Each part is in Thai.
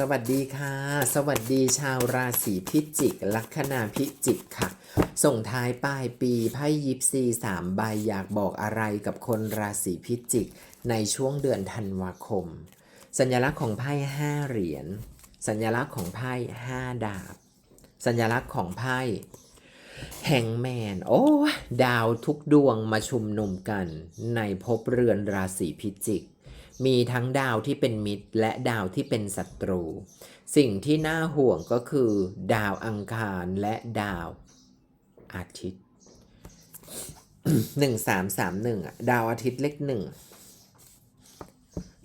สวัสดีค่ะ สวัสดีชาวราศีพิจิก ลัคนาพิจิกค่ะ ส่งท้ายปลายปีไพ่ยิปซีสามใบอยากบอกอะไรกับคนราศีพิจิก ในช่วงเดือนธันวาคม สัญลักษณ์ของไพ่ห้าเหรียญ สัญลักษณ์ของไพ่ห้าดาบ สัญลักษณ์ของไพ่แฮงแมน โอ้ ดาวทุกดวงมาชุมนุมกัน ในภพเรือนราศีพิจิก มีทั้งดาวที่เป็นมิตร และดาวที่เป็นศัตรู สิ่งที่น่าห่วงก็คือ ดาวอังคารและดาวอาทิตย์หนึ่งสามสามหนึ่งดาวอาทิตย์เลขหนึ่ง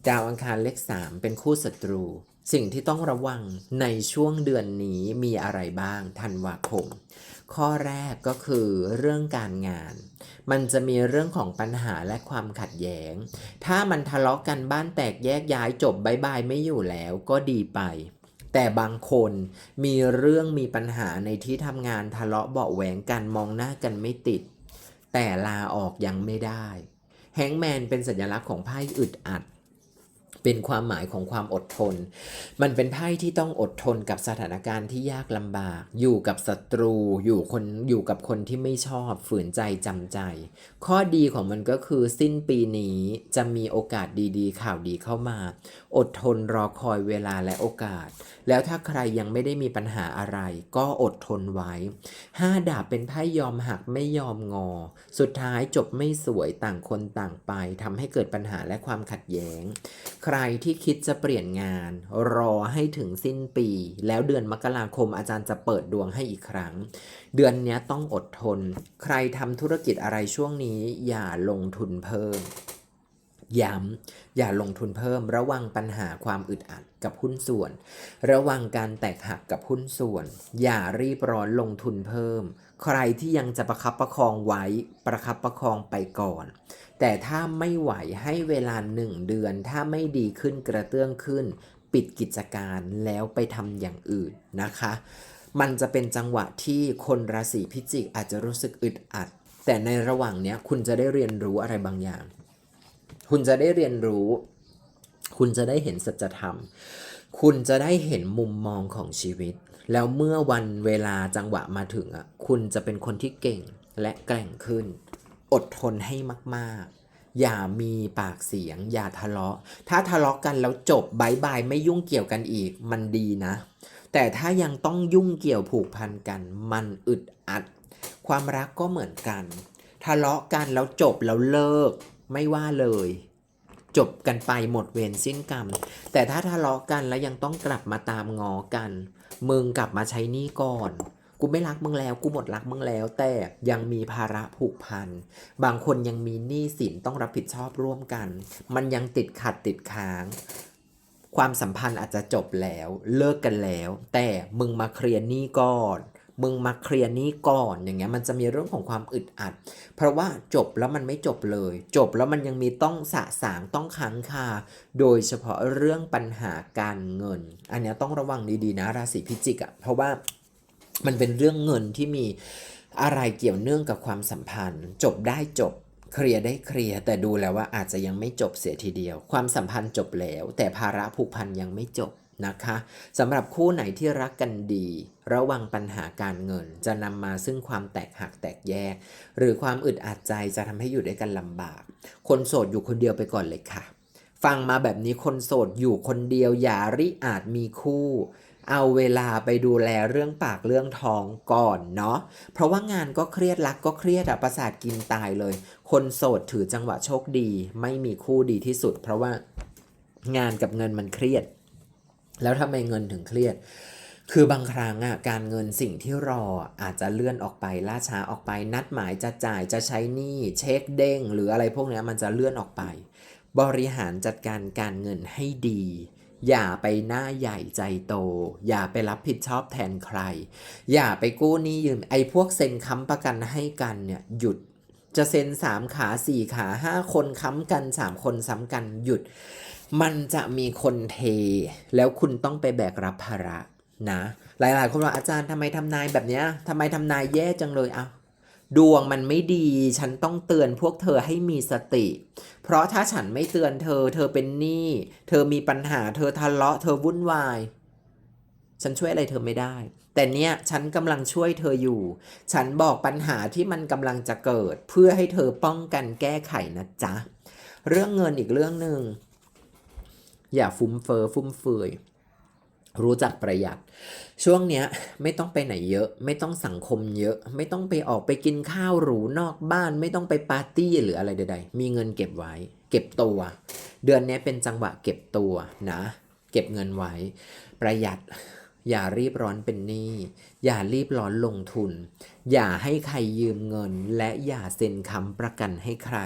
ดาวอังคารเลขสามเป็นคู่ศัตรู สิ่งที่ต้องระวังในช่วงเดือนนี้มีอะไรบ้างธันวาคม ข้อแรกก็คือเรื่องการงาน มันจะมีเรื่องของปัญหาและความขัดแย้ง ถ้ามันทะเลาะกันบ้านแตกแยกย้ายจบบายบายไม่อยู่แล้วก็ดีไป แต่บางคนมีเรื่องมีปัญหาในที่ทำงานทะเลาะเบาะแหวงกันมองหน้ากันไม่ติด แต่ลาออกยังไม่ได้ แฮงแมนเป็นสัญลักษณ์ของไพ่อึดอัด เป็นความหมายของความอดทน มันเป็นไพ่ที่ต้องอดทนกับสถานการณ์ที่ยากลำบาก อยู่กับศัตรู อยู่คน อยู่กับคนที่ไม่ชอบ ฝืนใจจำใจ ข้อดีของมันก็คือสิ้นปีนี้จะมีโอกาสดีๆ ข่าวดีเข้ามา อดทนรอคอยเวลาและโอกาส แล้วถ้าใครยังไม่ได้มีปัญหาอะไร ก็อดทนไว้ห้าดาบเป็นไพ่ยอมหักไม่ยอมงอ สุดท้ายจบไม่สวยต่างคนต่างไปทำให้เกิดปัญหาและความขัดแย้งรที่คิดจะเปลี่ยนงาน รอให้ถึงสิ้นปี แล้วเดือนมกราคมอาจารย์จะเปิดดวงให้อีกครั้ง เดือนนี้ต้องอดทน ใครทำธุรกิจอะไรช่วงนี้อย่าลงทุนเพิ่ม ย้ำอย่าลงทุนเพิ่ม ระวังปัญหาความอึดอัดกับหุ้นส่วน ระวังการแตกหักกับหุ้นส่วน อย่ารีบร้อนลงทุนเพิ่ม ใครที่ยังจะประคับประคองไว้ประคับประคองไปก่อน แต่ถ้าไม่ไหวให้เวลาหนึ่งเดือน ถ้าไม่ดีขึ้นกระเตื้องขึ้น ปิดกิจการแล้วไปทำอย่างอื่นนะคะ มันจะเป็นจังหวะที่คนราศีพิจิกอาจจะรู้สึกอึดอัดแต่ในระหว่างเนี้ยคุณจะได้เรียนรู้อะไรบางอย่าง คุณจะได้เรียนรู้ คุณจะได้เห็นสัจธรรม คุณจะได้เห็นมุมมองของชีวิต แล้วเมื่อวันเวลาจังหวะมาถึงอะคุณจะเป็นคนที่เก่งและแกร่งขึ้น อดทนให้มากๆ อย่ามีปากเสียง อย่าทะเลาะ ถ้าทะเลาะกันแล้วจบบายบายไม่ยุ่งเกี่ยวกันอีกมันดีนะ แต่ถ้ายังต้องยุ่งเกี่ยวผูกพันกัน มันอึดอัด ความรักก็เหมือนกัน ทะเลาะกันแล้วจบแล้วเลิก ไม่ว่าเลย จบกันไปหมดเวรสิ้นกรรม แต่ถ้าทะเลาะกันแล้วยังต้องกลับมาตามงอกัน มึงกลับมาใช้นี้ก่อนกูไม่รักมึงแล้วกูหมดรักมึงแล้ว แต่ยังมีภาระผูกพัน บางคนยังมีหนี้สินต้องรับผิดชอบร่วมกัน มันยังติดขัดติดค้าง ความสัมพันธ์อาจจะจบแล้ว เลิกกันแล้ว แต่มึงมาเคลียร์หนี้ก่อน มึงมาเคลียร์นี้ก่อนอย่างเงี้ยมันจะมีเรื่องของความอึดอัด เพราะว่าจบแล้วมันไม่จบเลย จบแล้วมันยังมีต้องสะสางต้องค้างคาโดยเฉพาะเรื่องปัญหาการเงิน อันนี้ต้องระวังดีๆนะราศีพิจิกอะเพราะว่ามันเป็นเรื่องเงินที่มีอะไรเกี่ยวเนื่องกับความสัมพันธ์ จบได้จบเคลียร์ได้เคลียร์แต่ดูแล้วว่าอาจจะยังไม่จบเสียทีเดียว ความสัมพันธ์จบแล้ว แต่ภาระผูกพันยังไม่จบ นะคะสำหรับคู่ไหนที่รักกันดี ระวังปัญหาการเงิน จะนำมาซึ่งความแตกหักแตกแยก หรือความอึดอัดใจจะทำให้อยู่ด้วยกันลำบาก คนโสดอยู่คนเดียวไปก่อนเลยค่ะ ฟังมาแบบนี้คนโสดอยู่คนเดียวอย่าริอาจมีคู่เอาเวลาไปดูแลเรื่องปากเรื่องท้องก่อนเนาะ เพราะว่างานก็เครียดรักก็เครียดอะประสาทกินตายเลย คนโสดถือจังหวะโชคดี ไม่มีคู่ดีที่สุด เพราะว่างานกับเงินมันเครียด แล้วทำไมเงินถึงเครียด คือบางครั้งอะการเงินสิ่งที่รออาจจะเลื่อนออกไปล่าช้าออกไป นัดหมายจะจ่ายจะใช้หนี้เช็คเด้ง หรืออะไรพวกนี้มันจะเลื่อนออกไป บริหารจัดการการเงินให้ดีอย่าไปหน้าใหญ่ใจโต อย่าไปรับผิดชอบแทนใคร อย่าไปกู้หนี้ยืมไอ้พวกเซ็นค้ำประกันให้กันเนี่ยหยุด จะเซ็นสามขาสี่ขาห้าคนค้ำกันสามคนซ้ำกันหยุด มันจะมีคนเท แล้วคุณต้องไปแบกรับภาระนะ หลายๆคนว่าอาจารย์ทำไมทำนายแบบเนี้ยทำไมทำนายแย่จังเลยอะดวงมันไม่ดี ฉันต้องเตือนพวกเธอให้มีสติ เพราะถ้าฉันไม่เตือนเธอ เธอเป็นหนี้ เธอมีปัญหา เธอทะเลาะ เธอวุ่นวาย ฉันช่วยอะไรเธอไม่ได้ แต่เนี่ยฉันกำลังช่วยเธออยู่ ฉันบอกปัญหาที่มันกำลังจะเกิด เพื่อให้เธอป้องกันแก้ไขนะจ๊ะ เรื่องเงินอีกเรื่องหนึ่ง อย่าฟุ้มเฟอ้อฟุ่มเฟือยรู้จักประหยัด ช่วงเนี้ยไม่ต้องไปไหนเยอะ ไม่ต้องสังคมเยอะ ไม่ต้องไปออกไปกินข้าวหรูนอกบ้าน ไม่ต้องไปปาร์ตี้หรืออะไรใด ๆ มีเงินเก็บไว้ เก็บตัว เดือนนี้เป็นจังหวะเก็บตัวนะ เก็บเงินไว้ ประหยัด อย่ารีบร้อนเป็นหนี้อย่ารีบร้อนลงทุน อย่าให้ใครยืมเงิน และอย่าเซ็นค้ำประกันให้ใคร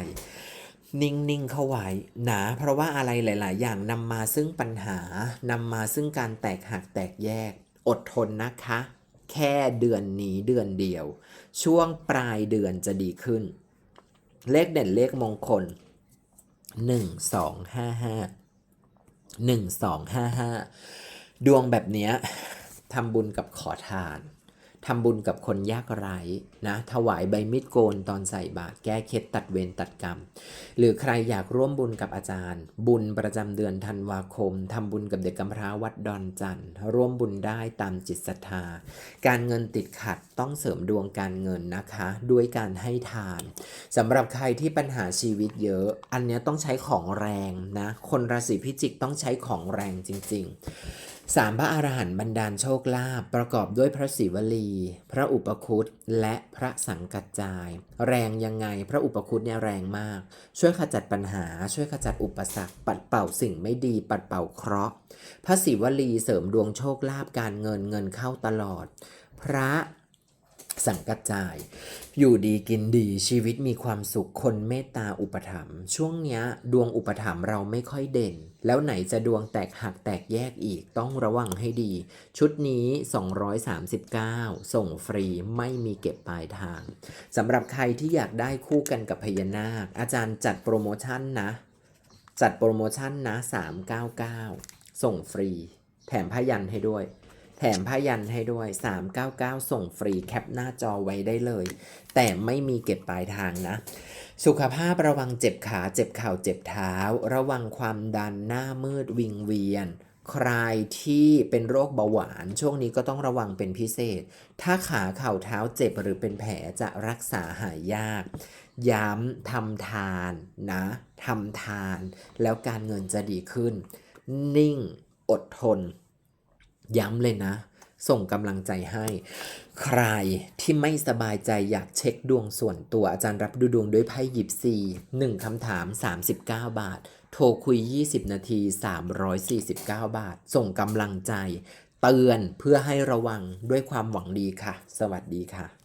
นิ่ง ๆ เข้าไว้นะเพราะว่าอะไรหลาย ๆ อย่างนำมาซึ่งปัญหานำมาซึ่งการแตกหักแตกแยก อดทนนะคะ แค่เดือนนี้เดือนเดียว ช่วงปลายเดือนจะดีขึ้น เลขเด่นเลขมงคล 1 2 5 5 1 2 5 5 ดวงแบบเนี้ยทำบุญกับขอทาน ทำบุญกับคนยากไร้นะถวายใบมีดโกนตอนใส่บาตรแก้เคล็ดตัดเวรตัดกรรม หรือใครอยากร่วมบุญกับอาจารย์ บุญประจำเดือนธันวาคมทำบุญกับเด็กกำพร้าวัดดอนจันทร์ร่วมบุญได้ตามจิตศรัทธา การเงินติดขัดต้องเสริมดวงการเงินนะคะ ด้วยการให้ทานสำหรับใครที่ปัญหาชีวิตเยอะ อันนี้ต้องใช้ของแรงนะคนราศีพิจิกต้องใช้ของแรงจริง ๆ สามพระอรหันต์บรรดาลโชคลาภประกอบด้วยพระศิวลี พระอุปคุตและพระสังกัจจาย แรงยังไงพระอุปคุตเนี่ยแรงมาก ช่วยขจัดปัญหา ช่วยขจัดอุปสรรค ปัดเป่าสิ่งไม่ดี ปัดเป่าเคราะห์ พระศิวลีเสริมดวงโชคลาภการเงินเงินเข้าตลอด พระ สังกัจจาย อยู่ดีกินดีชีวิตมีความสุขคนเมตตาอุปถัมภ์ช่วงเนี้ย ดวงอุปถัมภ์เราไม่ค่อยเด่น แล้วไหนจะดวงแตกหักแตกแยกอีกต้องระวังให้ดี ชุดนี้ 239 ส่งฟรีไม่มีเก็บปลายทางสำหรับใครที่อยากได้คู่กันกับพญานาค อาจารย์จัดโปรโมชั่นนะ จัดโปรโมชั่นนะ 399 ส่งฟรี แถมผ้ายันให้ด้วย ถมผ้ายันให้ด้วย 399 ส่งฟรีแคปหน้าจอไว้ได้เลย แต่ไม่มีเก็บปลายทางนะ สุขภาพระวังเจ็บขาเจ็บเข่าเจ็บเท้า ระวังความดันหน้ามืดวิงเวียน ใครที่เป็นโรคเบาหวาน ช่วงนี้ก็ต้องระวังเป็นพิเศษ ถ้าขาเข่าเท้าเจ็บหรือเป็นแผลจะรักษาหายยาก ย้ำทำทานนะทำทาน แล้วการเงินจะดีขึ้น นิ่ง อดทน ย้ำเลยนะ ส่งกำลังใจให้ ใครที่ไม่สบายใจอยากเช็คดวงส่วนตัวอาจารย์รับดูดวงด้วยไพ่หยิบซีหนึ่งคำถาม 39 บาท โทรคุย 20 นาที 349 บาท ส่งกำลังใจ เตือนเพื่อให้ระวังด้วยความหวังดีค่ะ สวัสดีค่ะ